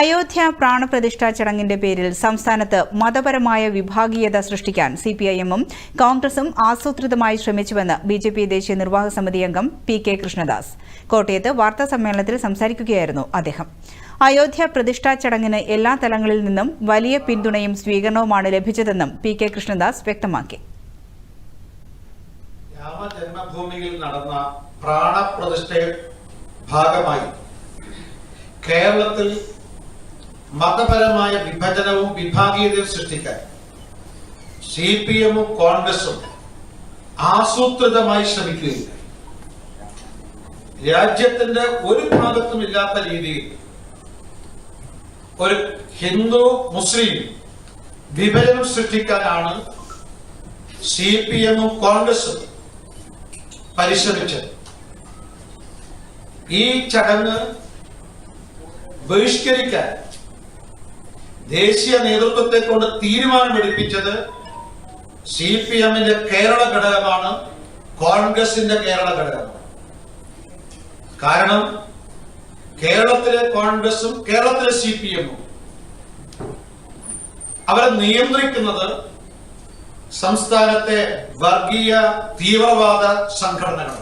അയോധ്യ പ്രാണപ്രതിഷ്ഠാ ചടങ്ങിന്റെ പേരിൽ സംസ്ഥാനത്ത് മതപരമായ വിഭാഗീയത സൃഷ്ടിക്കാൻ സിപിഐഎമ്മും കോൺഗ്രസും ആസൂത്രിതമായി ശ്രമിച്ചുവെന്ന് ബി ജെ പി ദേശീയ നിർവാഹക സമിതി അംഗം പി കെ കൃഷ്ണദാസ്. കോട്ടയത്ത് വാർത്താസമ്മേളനത്തിൽ സംസാരിക്കുകയായിരുന്നു അദ്ദേഹം. അയോധ്യ പ്രതിഷ്ഠാ ചടങ്ങിന് എല്ലാ തലങ്ങളിൽ നിന്നും വലിയ പിന്തുണയും സ്വീകരണവുമാണ് ലഭിച്ചതെന്നും പി കെ കൃഷ്ണദാസ് വ്യക്തമാക്കി. നടന്ന ഭാഗമായി കേരളത്തിൽ മതപരമായ വിഭജനവും വിഭാഗീയതയും സൃഷ്ടിക്കാൻ സി പി എമ്മും കോൺഗ്രസും ആസൂത്രിതമായി ശ്രമിക്കുകയില്ല രാജ്യത്തിന്റെ ഒരു ഭാഗത്തും ഇല്ലാത്ത രീതിയിൽ ഒരു ഹിന്ദു മുസ്ലിം വിഭജനം സൃഷ്ടിക്കാനാണ് സി പി എമ്മും കോൺഗ്രസും പരിശ്രമിച്ചത്. ഈ ചടങ്ങ് ബഹിഷ്കരിക്കാൻ ദേശീയ നേതൃത്വത്തെ കൊണ്ട് തീരുമാനമെടുപ്പിച്ചത് സി പി എമ്മിന്റെ കേരള ഘടകമാണ് കോൺഗ്രസിന്റെ കേരള ഘടകമാണ്. കാരണം കേരളത്തിലെ കോൺഗ്രസും കേരളത്തിലെ സി പി എമ്മും അവരെ നിയന്ത്രിക്കുന്നത് സംസ്ഥാനത്തെ വർഗീയ തീവ്രവാദ സംഘടനകൾ